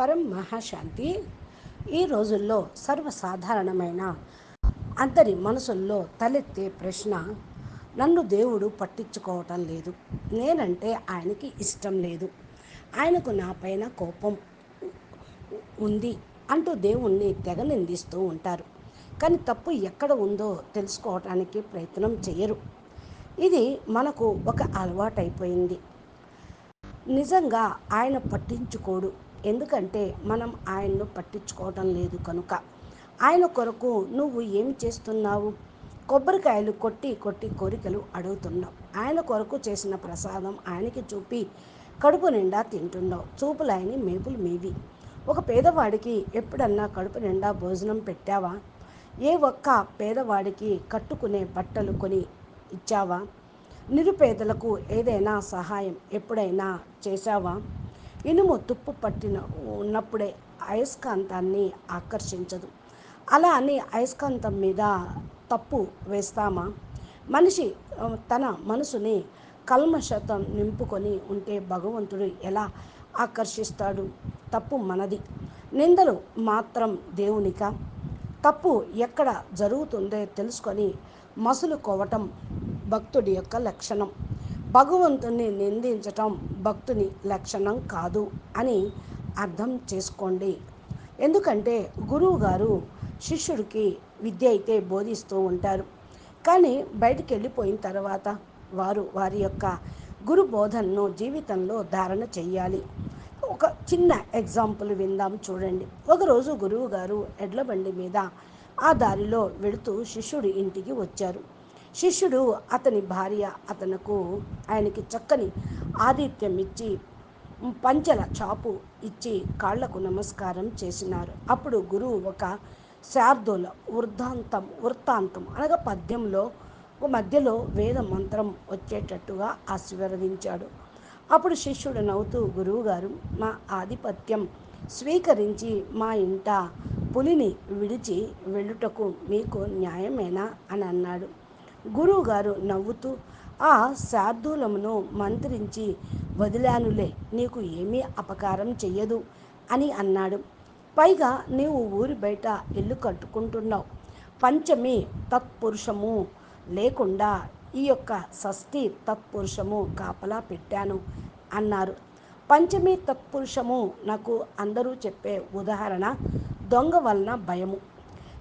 పరం మహాశాంతి. ఈ రోజుల్లో సర్వసాధారణమైన అందరి మనసుల్లో తలెత్తే ప్రశ్న నన్ను దేవుడు పట్టించుకోవటం లేదు. నేనంటే ఆయనకి ఇష్టం లేదు. ఆయనకు నా పైన కోపం ఉంది అంటూ దేవుణ్ణి తెగ నిందిస్తూ ఉంటారు. కానీ తప్పు ఎక్కడ ఉందో తెలుసుకోవటానికి ప్రయత్నం చేయరు. ఇది మనకు ఒక అలవాటైపోయింది. నిజంగా ఆయన పట్టించుకోడు. ఎందుకంటే మనం ఆయన్ను పట్టించుకోవటం లేదు కనుక. ఆయన కొరకు నువ్వు ఏమి చేస్తున్నావు? కొబ్బరికాయలు కొట్టి కొట్టి కోరికలు అడుగుతున్నావు. ఆయన కొరకు చేసిన ప్రసాదం ఆయనకి చూపి కడుపు నిండా తింటున్నావు. చూపులాయని మేపులు మీవి. ఒక పేదవాడికి ఎప్పుడన్నా కడుపు నిండా భోజనం పెట్టావా? ఏ ఒక్క పేదవాడికి కట్టుకునే బట్టలు కొని ఇచ్చావా? నిరుపేదలకు ఏదైనా సహాయం ఎప్పుడైనా చేశావా? ఇనుము తుప్పు పట్టిన ఉన్నప్పుడే అయస్కాంతాన్ని ఆకర్షించదు. అలా అని అయస్కాంతం మీద తప్పు వేస్తామా? మనిషి తన మనసుని కల్మశతం నింపుకొని ఉంటే భగవంతుడు ఎలా ఆకర్షిస్తాడు? తప్పు మనది. నిందలు మాత్రం దేవునిక? తప్పు ఎక్కడ జరుగుతుందో తెలుసుకొని మసులుకోవటం భక్తుడి యొక్క లక్షణం. భగవంతుని నిందించటం భక్తుని లక్షణం కాదు అని అర్థం చేసుకోండి. ఎందుకంటే గురువు గారు శిష్యుడికి విద్య అయితే బోధిస్తూ ఉంటారు. కానీ బయటికి వెళ్ళిపోయిన తర్వాత వారు వారి యొక్క గురు బోధనను జీవితంలో ధారణ చెయ్యాలి ఒక చిన్న ఎగ్జాంపుల్ విందాం చూడండి. ఒకరోజు గురువుగారు ఎడ్ల బండి మీద ఆ దారిలో వెళుతూ శిష్యుడి ఇంటికి వచ్చారు. శిష్యుడు అతని భార్య అతనకు ఆయనకి చక్కని ఆతిథ్యం ఇచ్చి పంచల చాపు ఇచ్చి కాళ్ళకు నమస్కారం చేసినారు. అప్పుడు గురువు ఒక శార్దుల వృద్ధాంతం వృత్తాంతం అనగా పద్యంలో మధ్యలో వేద మంత్రం వచ్చేటట్టుగా ఆశీర్వదించాడు. అప్పుడు శిష్యుడు నవ్వుతూ గురువుగారు మా ఆధిపత్యం స్వీకరించి మా ఇంట పులిని విడిచి వెళ్ళుటకు మీకు న్యాయమేనా? అని అన్నాడు. గురువుగారు నవ్వుతూ ఆ శార్దూలమును మంత్రించి వదిలానులే నీకు ఏమీ అపకారం చెయ్యదు అని అన్నాడు. పైగా నీవు ఊరి బయట ఇల్లు కట్టుకుంటున్నావు. పంచమి తత్పురుషము లేకుండా ఈ యొక్క షష్ఠి తత్పురుషము కాపలా పెట్టాను అన్నారు. పంచమి తత్పురుషము నాకు అందరూ చెప్పే ఉదాహరణ దొంగ వలన భయము.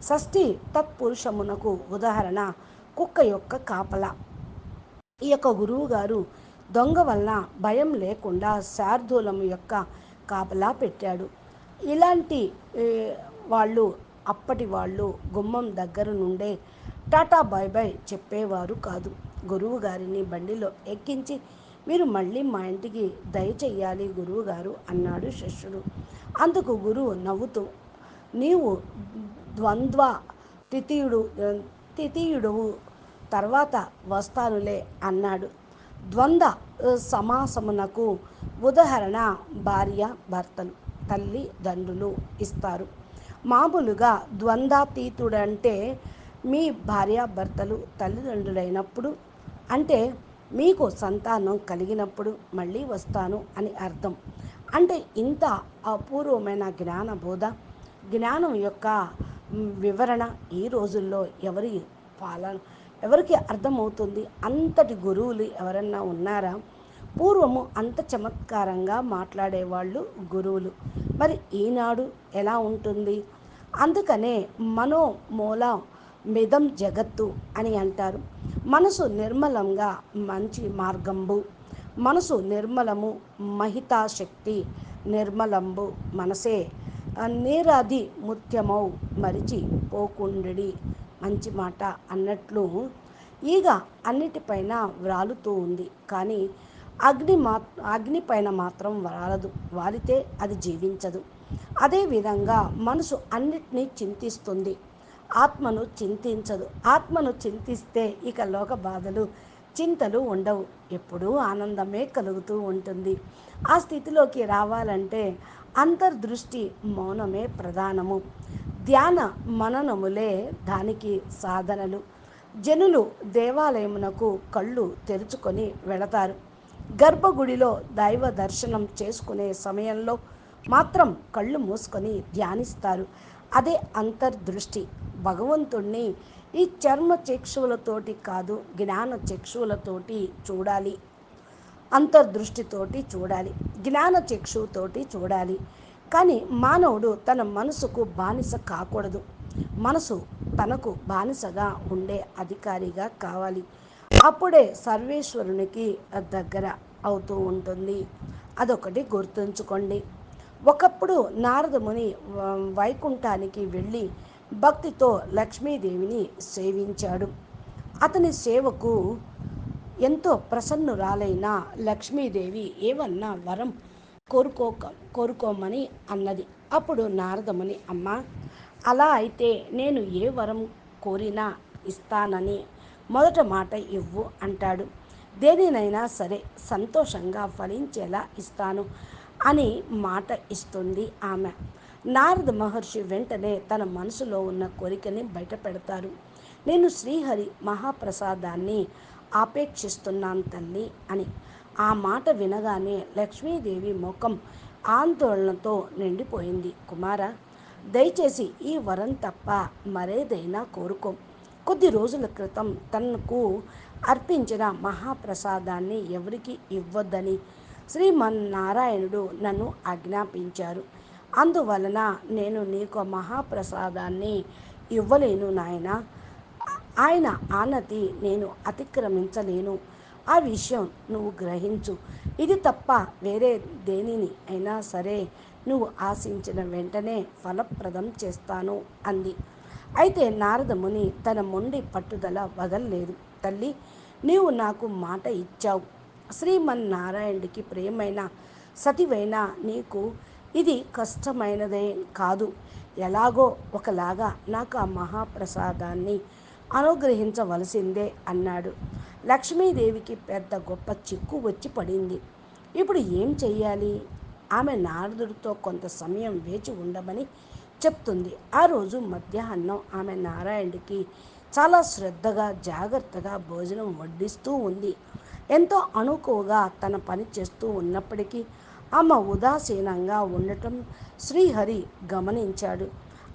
షష్ఠి తత్పురుషమునకు ఉదాహరణ కుక్క యొక్క కాపల. ఈ యొక్క గురువు గారు దొంగ వలన భయం లేకుండా శార్దూలం యొక్క కాపలా పెట్టాడు. ఇలాంటి వాళ్ళు అప్పటి వాళ్ళు గుమ్మం దగ్గర నుండే టాటా బాయ్ బాయ్ చెప్పేవారు కాదు. గురువు గారిని బండిలో ఎక్కించి మీరు మళ్ళీ మా ఇంటికి దయచెయ్యాలి గురువుగారు అన్నాడు శిష్యుడు అందుకు గురువు నవ్వుతూ నీవు ద్వంద్వ తితీయుడు తితీయుడు తర్వాత వస్తానులే అన్నాడు. ద్వంద్వ సమాసమునకు ఉదాహరణ భార్య భర్తలు తల్లి దండ్రులు ఇస్తారు. మామూలుగా ద్వంద్వాతీతుడంటే మీ భార్య భర్తలు తల్లిదండ్రులైనప్పుడు అంటే మీకు సంతానం కలిగినప్పుడు మళ్ళీ వస్తాను అని అర్థం. అంటే ఇంత అపూర్వమైన జ్ఞాన బోధ జ్ఞానం యొక్క వివరణ ఈ రోజుల్లో ఎవరి పాలన ఎవరికి అర్థమవుతుంది? అంతటి గురువులు ఎవరన్నా ఉన్నారా? పూర్వము అంత చమత్కారంగా మాట్లాడేవాళ్ళు గురువులు. మరి ఈనాడు ఎలా ఉంటుంది? అందుకనే మనోమూల మిదం జగత్తు అని అంటారు. మనసు నిర్మలంగా మంచి మార్గంబు. మనసు నిర్మలము మహితాశక్తి నిర్మలంబు మనసే. నీరాది ముత్యమౌ మరిచి పోకుండడి మంచి మాట అన్నట్లు ఈగ అన్నిటిపైన వ్రాలుతూ ఉంది. కానీ అగ్ని మా అగ్ని పైన మాత్రం వ్రాలదు. వాలితే అది జీవించదు. అదేవిధంగా మనసు అన్నిటినీ చింతిస్తుంది. ఆత్మను చింతించదు. ఆత్మను చింతిస్తే ఇక లోక బాధలు చింతలు ఉండవు. ఎప్పుడూ ఆనందమే కలుగుతూ ఉంటుంది. ఆ స్థితిలోకి రావాలంటే అంతర్దృష్టి మౌనమే ప్రధానము. ధ్యాన మననములే దానికి సాధనలు. జనులు దేవాలయమునకు కళ్ళు తెరుచుకొని వెళతారు. గర్భగుడిలో దైవ దర్శనం చేసుకునే సమయంలో మాత్రం కళ్ళు మూసుకొని ధ్యానిస్తారు. అదే అంతర్దృష్టి. భగవంతుణ్ణి ఈ చర్మ చక్షువులతోటి కాదు జ్ఞాన చక్షువులతోటి చూడాలి. అంతర్దృష్టితోటి చూడాలి. జ్ఞాన చక్షువుతోటి చూడాలి. కానీ మానవుడు తన మనసుకు బానిస కాకూడదు. మనసు తనకు బానిసగా ఉండే అధికారిగా కావాలి. అప్పుడే సర్వేశ్వరునికి దగ్గర అవుతూ ఉంటుంది. అదొకటి గుర్తుంచుకోండి. ఒకప్పుడు నారదముని వైకుంఠానికి వెళ్ళి భక్తితో లక్ష్మీదేవిని సేవించాడు. అతని సేవకు ఎంతో ప్రసన్నురాలైన లక్ష్మీదేవి ఏమన్నా వరం కోరుకో కోరుకోమని అన్నది. అప్పుడు నారదముని అమ్మ అలా అయితే నేను ఏ వరం కోరినా ఇస్తానని మొదట మాట ఇవ్వు అంటాడు. దేనినైనా సరే సంతోషంగా ఫలించేలా ఇస్తాను అని మాట ఇస్తుంది ఆమె. నారద మహర్షి వెంటనే తన మనసులో ఉన్న కోరికని బయటపెడతారు. నేను శ్రీహరి మహాప్రసాదాన్ని ఆపేక్షిస్తున్నాను తల్లి అని. ఆ మాట వినగానే లక్ష్మీదేవి ముఖం ఆందోళనతో నిండిపోయింది. కుమార దయచేసి ఈ వరం తప్ప మరేదైనా కోరుకో. కొద్ది రోజుల క్రితం తనకు అర్పించిన మహాప్రసాదాన్ని ఎవరికి ఇవ్వద్దని శ్రీమన్నారాయణుడు నన్ను ఆజ్ఞాపించారు. అందువలన నేను నీకు మహాప్రసాదాన్ని ఇవ్వలేను నాయన. ఆయన ఆనతి నేను అతిక్రమించలేను. ఆ విషయం నువ్వు గ్రహించు. ఇది తప్ప వేరే దేనిని అయినా సరే నువ్వు ఆశించిన వెంటనే ఫలప్రదం చేస్తాను అంది. అయితే నారదముని తన మొండి పట్టుదల వదల్లేదు తల్లి నీవు నాకు మాట ఇచ్చావు. శ్రీమన్నారాయణుడికి ప్రియమైన సతివైన నీకు ఇది కష్టమైనదే కాదు. ఎలాగో ఒకలాగా నాకు ఆ మహాప్రసాదాన్ని అనుగ్రహించవలసిందే అన్నాడు. లక్ష్మీదేవికి పెద్ద గొప్ప చిక్కు వచ్చి పడింది. ఇప్పుడు ఏం చెయ్యాలి? ఆమె నారదుడితో కొంత సమయం వేచి ఉండమని చెప్తుంది. ఆ రోజు మధ్యాహ్నం ఆమె నారాయణుడికి చాలా శ్రద్ధగా జాగ్రత్తగా భోజనం వడ్డిస్తూ ఉంది. ఎంతో అనుకువగా తన పని చేస్తూ ఉన్నప్పటికీ ఆమె ఉదాసీనంగా ఉండటం శ్రీహరి గమనించాడు.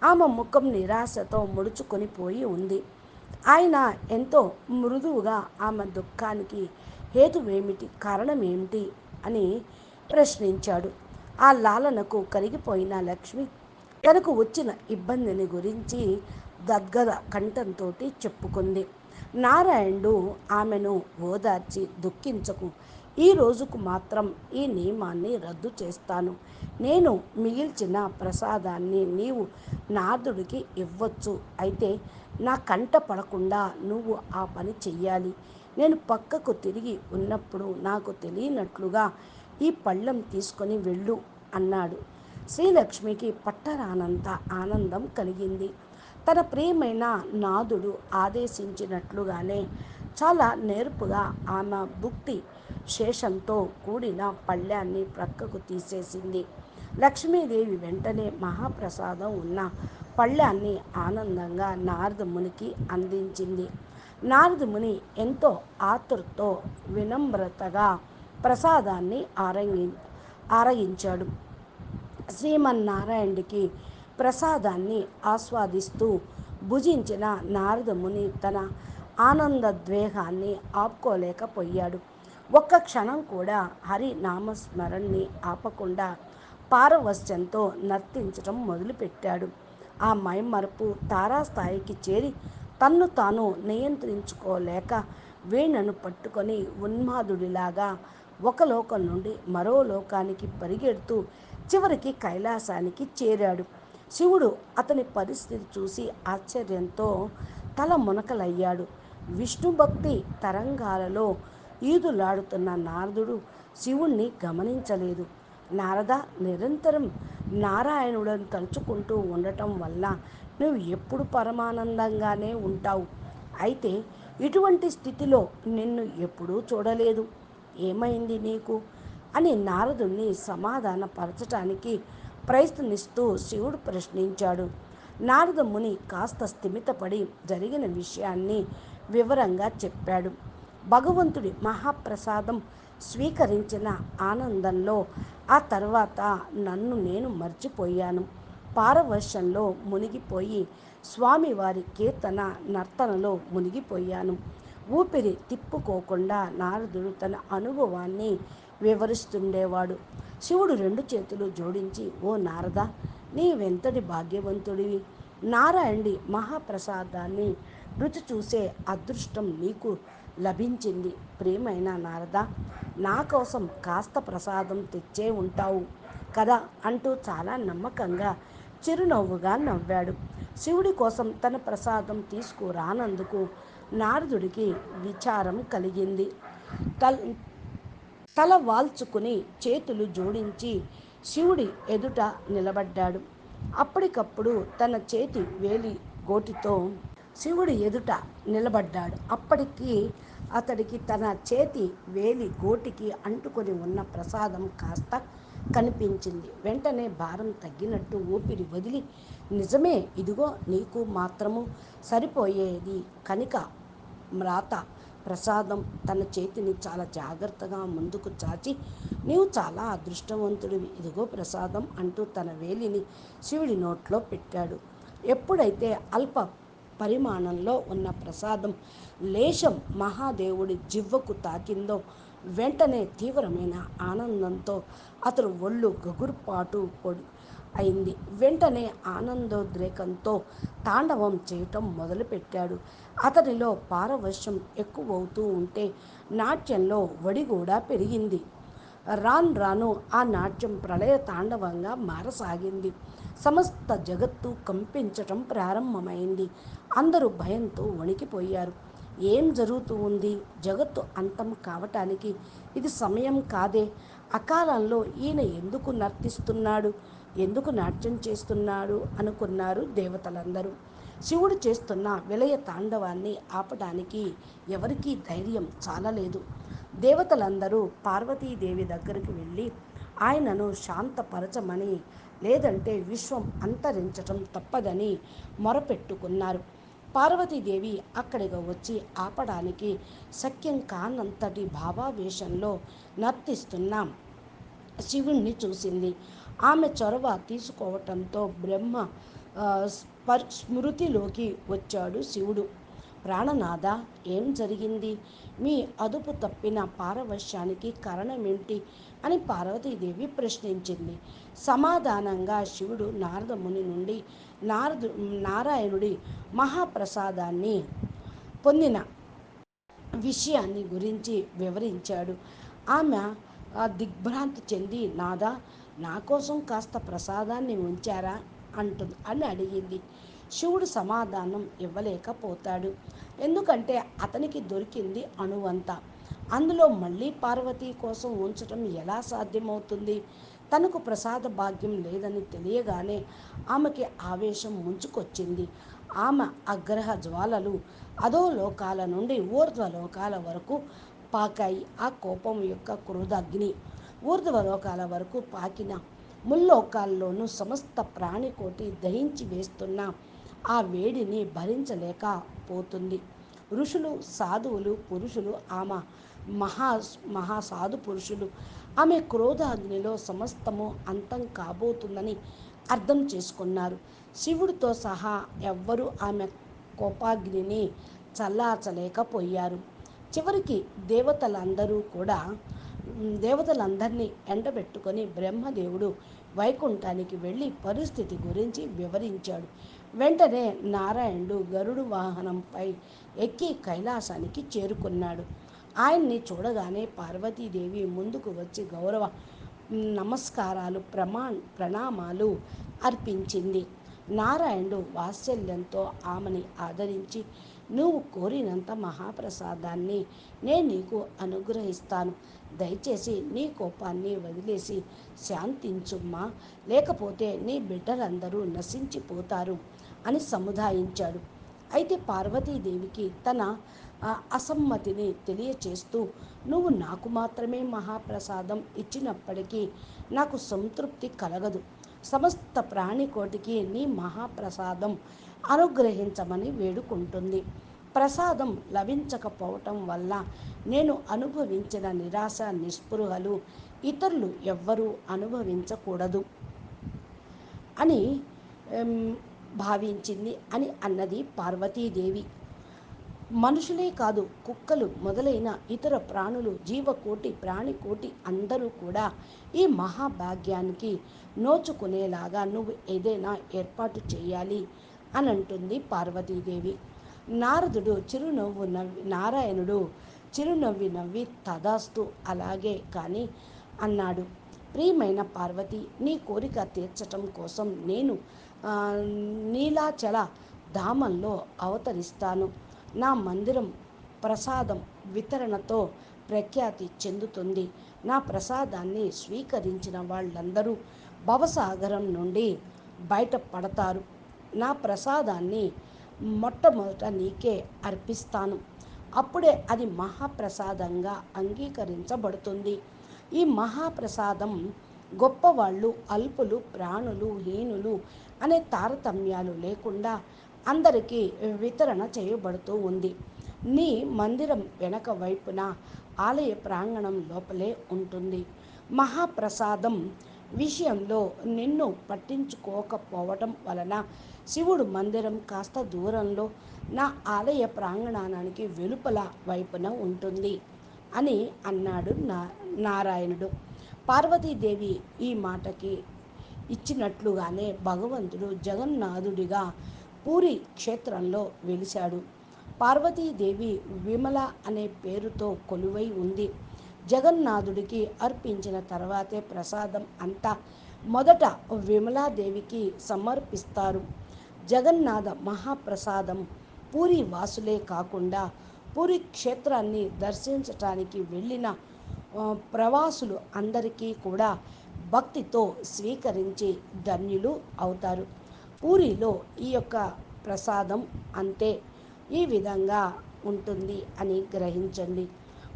ఆమె ముఖం నిరాశతో ముడుచుకొని పోయి ఉంది. ఆయన ఎంతో మృదువుగా ఆమె దుఃఖానికి హేతువేమిటి కారణమేమిటి అని ప్రశ్నించాడు. ఆ లాలనకు కరిగిపోయిన లక్ష్మి తనకు వచ్చిన ఇబ్బందిని గురించి దగ్గర కంఠంతో చెప్పుకుంది. నారాయణుడు ఆమెను ఓదార్చి దుఃఖించకు ఈ రోజుకు మాత్రం ఈ నియమాన్ని రద్దు చేస్తాను. నేను మిగిల్చిన ప్రసాదాన్ని నీవు నారదుడికి ఇవ్వచ్చు. అయితే నా కంట పడకుండా నువ్వు ఆ పని చెయ్యాలి. నేను పక్కకు తిరిగి ఉన్నప్పుడు నాకు తెలియనట్లుగా ఈ పళ్ళెం తీసుకొని వెళ్ళు అన్నాడు. శ్రీలక్ష్మికి పట్టరానంత ఆనందం కలిగింది. తన ప్రియమైన నాదుడు ఆదేశించినట్లుగానే చాలా నేర్పుగా ఆమె భుక్తి శేషంతో కూడిన పళ్ళ్యాన్ని ప్రక్కకు తీసేసింది. లక్ష్మీదేవి వెంటనే మహాప్రసాదం ఉన్న పళ్ళాన్ని ఆనందంగా నారదమునికి అందించింది. నారదముని ఎంతో ఆతురతో వినమ్రతగా ప్రసాదాన్ని ఆరంగి ఆరగించాడు. శ్రీమన్నారాయణుడికి ప్రసాదాన్ని ఆస్వాదిస్తూ భుజించిన నారదముని తన ఆనందద్వేగాన్ని ఆపుకోలేకపోయాడు. ఒక్క క్షణం కూడా హరి నామస్మరణని ఆపకుండా పారవశ్యంతో నర్తించడం మొదలుపెట్టాడు. ఆ మైమరుపు తారాస్థాయికి చేరి తన్ను తాను నియంత్రించుకోలేక వీణను పట్టుకొని ఉన్మాదుడిలాగా ఒక లోకం నుండి మరో లోకానికి పరిగెడుతూ చివరికి కైలాసానికి చేరాడు. శివుడు అతని పరిస్థితి చూసి ఆశ్చర్యంతో తల మునకలయ్యాడు. విష్ణు భక్తి తరంగాలలో ఈదులాడుతున్న నారదుడు శివుణ్ణి గమనించలేదు. నారద నిరంతరం నారాయణుడని తలుచుకుంటూ ఉండటం వల్ల నువ్వు ఎప్పుడు పరమానందంగానే ఉంటావు. అయితే ఇటువంటి స్థితిలో నిన్ను ఎప్పుడూ చూడలేదు. ఏమైంది నీకు? అని నారదుణ్ణి సమాధానపరచటానికి ప్రయత్నిస్తూ శివుడు ప్రశ్నించాడు. నారద ముని కాస్త స్థిమితపడి జరిగిన విషయాన్ని వివరంగా చెప్పాడు. భగవంతుడి మహాప్రసాదం స్వీకరించిన ఆనందంలో ఆ తర్వాత నన్ను నేను మర్చిపోయాను. పారవర్షంలో మునిగిపోయి స్వామివారి కీర్తన నర్తనలో మునిగిపోయాను. ఊపిరి తిప్పుకోకుండా నారదుడు తన అనుభవాన్ని వివరిస్తుండేవాడు. శివుడు రెండు చేతులు జోడించి ఓ నారద నీవెంతటి భాగ్యవంతుడివి? నారాయణి మహాప్రసాదాన్ని రుచి చూసే అదృష్టం నీకు లభించింది. ప్రియమైన నారద నా కోసం కాస్త ప్రసాదం తెచ్చే ఉంటావు కదా అంటూ చాలా నమ్మకంగా చిరునవ్వుగా నవ్వాడు. శివుడి కోసం తన ప్రసాదం తీసుకురానందుకు నారదుడికి విచారం కలిగింది. తల తల వాల్చుకుని చేతులు జోడించి శివుడి ఎదుట నిలబడ్డాడు. అప్పటికప్పుడు తన చేతి వేలి గోటితో శివుడి ఎదుట నిలబడ్డాడు. అప్పటికి అతడికి తన చేతి వేలి గోటికి అంటుకొని ఉన్న ప్రసాదం కాస్త కనిపించింది. వెంటనే భారం తగ్గినట్టు ఊపిరి వదిలి నిజమే ఇదిగో నీకు మాత్రము సరిపోయేది కనిక మ్రాత ప్రసాదం తన చేతిని చాలా జాగ్రత్తగా ముందుకు చాచి నీవు చాలా అదృష్టవంతుడివి. ఇదిగో ప్రసాదం అంటూ తన వేలిని శివుడి నోట్లో పెట్టాడు. ఎప్పుడైతే అల్ప పరిమాణంలో ఉన్న ప్రసాదం లేశం మహాదేవుడి జివ్వకు తాకిందో వెంటనే తీవ్రమైన ఆనందంతో అతడు ఒళ్ళు గగురుపాటు పొడి అయింది. వెంటనే ఆనందోద్రేకంతో తాండవం చేయటం మొదలుపెట్టాడు. అతనిలో పారవశ్యం ఎక్కువవుతూ ఉంటే నాట్యంలో వడి కూడా పెరిగింది. రాను రాను ఆ నాట్యం ప్రళయ తాండవంగా మారసాగింది. సమస్త జగత్తు కంపించటం ప్రారంభమైంది. అందరూ భయంతో వణికిపోయారు. ఏం జరుగుతూ ఉంది? జగత్తు అంతం కావటానికి ఇది సమయం కాదే. అకాలంలో ఈయన ఎందుకు నర్తిస్తున్నాడు? ఎందుకు నాట్యం చేస్తున్నాడు అనుకున్నారు దేవతలందరూ. శివుడు చేస్తున్న విలయ తాండవాన్ని ఆపడానికి ఎవరికీ ధైర్యం చాలలేదు. దేవతలందరూ పార్వతీదేవి దగ్గరికి వెళ్ళి ఆయనను శాంతపరచమని లేదంటే విశ్వం అంతరించటం తప్పదని మొరపెట్టుకున్నారు. పార్వతీదేవి అక్కడికి వచ్చి ఆపడానికి శక్యం కానంతటి భావావేశంలో నర్తిస్తున్నాం. శివుణ్ణి చూసింది. ఆమె చొరవ తీసుకోవటంతో బ్రహ్మ స్మృతిలోకి వచ్చాడు శివుడు. ప్రాణనాథ ఏం జరిగింది? మీ అదుపు తప్పిన పారవశ్యానికి కారణమేంటి? అని పార్వతీదేవి ప్రశ్నించింది. సమాధానంగా శివుడు నారదముని నుండి నారదు నారాయణుడి మహాప్రసాదాన్ని పొందిన విషయాన్ని గురించి వివరించాడు. ఆమె దిగ్భ్రాంతి చెంది నాదా నా కోసం కాస్త ప్రసాదాన్ని ఉంచారా అంటు అని అడిగింది. శివుడు సమాధానం ఇవ్వలేకపోతాడు. ఎందుకంటే అతనికి దొరికింది అణువంత. అందులో మళ్ళీ పార్వతీ కోసం ఉంచటం ఎలా సాధ్యమవుతుంది? తనకు ప్రసాద భాగ్యం లేదని తెలియగానే ఆమెకి ఆవేశం ముంచుకొచ్చింది. ఆమె అగ్రహ జ్వాలలు అదో లోకాల నుండి ఊర్ధ్వలోకాల వరకు పాకాయి. ఆ కోపం యొక్క క్రోధాగ్ని. ఊర్ధ్వలోకాల వరకు పాకిన ముల్లోకాల్లోనూ సమస్త ప్రాణికోటి దహించి వేస్తున్న ఆ వేడిని భరించలేకపోతుంది ఋషులు సాధువులు పురుషులు ఆమె మహా మహాసాధు పురుషులు ఆమె క్రోధాగ్నిలో సమస్తము అంతం కాబోతుందని అర్థం చేసుకున్నారు. శివుడితో సహా ఎవ్వరూ ఆమె కోపాగ్నిని చల్లార్చలేకపోయారు. చివరికి దేవతలందరూ కూడా దేవతలందరినీ ఎండబెట్టుకొని బ్రహ్మదేవుడు వైకుంఠానికి వెళ్ళి పరిస్థితి గురించి వివరించాడు. వెంటనే నారాయణుడు గరుడు వాహనంపై ఎక్కి కైలాసానికి చేరుకున్నాడు. ఆయన్ని చూడగానే పార్వతీదేవి ముందుకు వచ్చి గౌరవ నమస్కారాలు ప్రమా ప్రణామాలు అర్పించింది. నారాయణుడు వాత్సల్యంతో ఆమెని ఆదరించి నువ్వు కోరినంత మహాప్రసాదాన్ని నేను నీకు అనుగ్రహిస్తాను. దయచేసి నీ కోపాన్ని వదిలేసి శాంతించుమ్మా లేకపోతే నీ బిడ్డలందరూ నశించిపోతారు అని సముదాయించాడు. అయితే పార్వతీదేవికి తన అసమ్మతిని తెలియచేస్తూ నువ్వు నాకు మాత్రమే మహాప్రసాదం ఇచ్చినప్పటికీ నాకు సంతృప్తి కలగదు. సమస్త ప్రాణికోటికి నీ మహాప్రసాదం అనుగ్రహించమని వేడుకుంటుంది. ప్రసాదం లభించకపోవటం వల్ల నేను అనుభవించిన నిరాశ నిస్పృహలు ఇతరులు ఎవ్వరూ అనుభవించకూడదు అని భావించింది అని అన్నది పార్వతీదేవి. మనుషులే కాదు కుక్కలు మొదలైన ఇతర ప్రాణులు జీవకోటి ప్రాణికోటి అందరూ కూడా ఈ మహాభాగ్యానికి నోచుకునేలాగా నువ్వు ఏదైనా ఏర్పాటు చేయాలి అని అంటుంది పార్వతీదేవి. నారదుడు చిరునవ్వు నవ్వి నారాయణుడు చిరునవ్వి నవ్వి తదాస్తు అలాగే కానీ అన్నాడు. ప్రియమైన పార్వతి నీ కోరిక తీర్చటం కోసం నేను నీలాచల ధామంలో అవతరిస్తాను. నా మందిరం ప్రసాదం వితరణతో ప్రఖ్యాతి చెందుతుంది. నా ప్రసాదాన్ని స్వీకరించిన వాళ్ళందరూ భవసాగరం నుండి బయటపడతారు. నా ప్రసాదాన్ని మొట్టమొదట నీకే అర్పిస్తాను. అప్పుడే అది మహాప్రసాదంగా అంగీకరించబడుతుంది. ఈ మహాప్రసాదం గొప్పవాళ్ళు అల్పులు ప్రాణులు హీనులు అనే తారతమ్యాలు లేకుండా అందరికీ వితరణ చేయబడుతూ ఉంది. నీ మందిరం వెనక వైపున ఆలయ ప్రాంగణం లోపలే ఉంటుంది. మహాప్రసాదం విషయంలో నిన్ను పట్టించుకోకపోవటం వలన శివుడు మందిరం కాస్త దూరంలో నా ఆలయ ప్రాంగణానికి వెలుపల వైపున ఉంటుంది అని అన్నాడు నా నారాయణుడు. పార్వతీదేవి ఈ మాటకి ఇచ్చినట్లుగానే భగవంతుడు జగన్నాథుడిగా పూరి క్షేత్రంలో వెలిశాడు. పార్వతీదేవి విమల అనే పేరుతో కొలువై ఉంది. జగన్నాథుడికి అర్పించిన తర్వాతే ప్రసాదం అంతా మొదట విమలాదేవికి సమర్పిస్తారు. జగన్నాథ మహాప్రసాదం పూరి వాసులే కాకుండా పూరి క్షేత్రాన్ని దర్శించటానికి వెళ్ళిన ప్రవాసులు అందరికీ కూడా భక్తితో స్వీకరించి ధన్యులు అవుతారు. పూరిలో ఈ యొక్క ప్రసాదం అంతే ఈ విధంగా ఉంటుంది అని గ్రహించండి.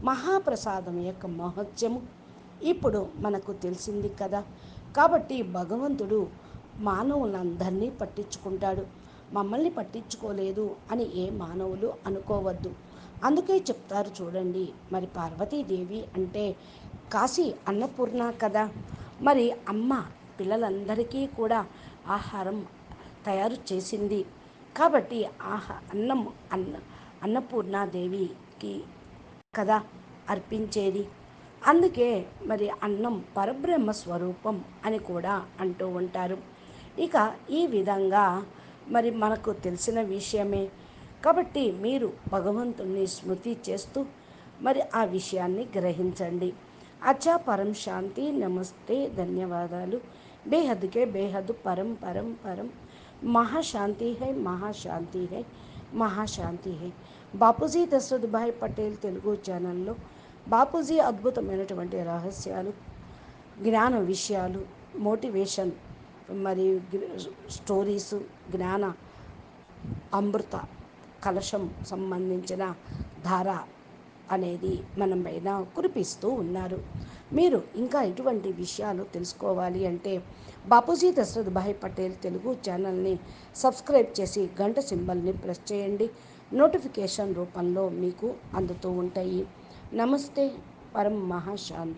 మహాప్రసాదం యొక్క మహత్యము ఇప్పుడు మనకు తెలిసింది కదా. కాబట్టి భగవంతుడు మానవులందరినీ పట్టించుకుంటాడు. మమ్మల్ని పట్టించుకోలేదు అని ఏ మానవులు అనుకోవద్దు. అందుకే చెప్తారు చూడండి మరి పార్వతీదేవి అంటే కాశీ అన్నపూర్ణ కదా. మరి అమ్మ పిల్లలందరికీ కూడా ఆహారం తయారు చేసింది కాబట్టి ఆహా అన్నం అన్న అన్నపూర్ణాదేవికి కదా అర్పించేది. అందుకే మరి అన్నం పరబ్రహ్మ స్వరూపం అని కూడా అంటూ ఉంటారు. ఇక ఈ విధంగా మరి మనకు తెలిసిన విషయమే. కాబట్టి మీరు భగవంతుణ్ణి స్మృతి చేస్తూ మరి ఆ విషయాన్ని గ్రహించండి. అచ్చా పరం శాంతి నమస్తే ధన్యవాదాలు. బేహద్కే బేహద్ పరం పరం పరం. మహాశాంతి హై మహాశాంతి హై మహాశాంతి హై బాపూజీ దశరథ్ భాయ్ పటేల్ తెలుగు ఛానల్లో బాపూజీ అద్భుతమైనటువంటి రహస్యాలు జ్ఞాన విషయాలు మోటివేషన్ మరియు స్టోరీసు జ్ఞాన అమృత కలశం సంబంధించిన ధార అనేది మనం పైన కురిపిస్తూ ఉన్నారు. మీరు ఇంకా ఇటువంటి విషయాలు తెలుసుకోవాలి అంటే బాపూజీ దశరథ్ భాయ్ పటేల్ తెలుగు ఛానల్ని సబ్స్క్రైబ్ చేసి గంట సింబల్ని ప్రెస్ చేయండి. నోటిఫికేషన్ రూపంలో మీకు అందుతూ ఉంటాయి. నమస్తే పరం మహాశాంతి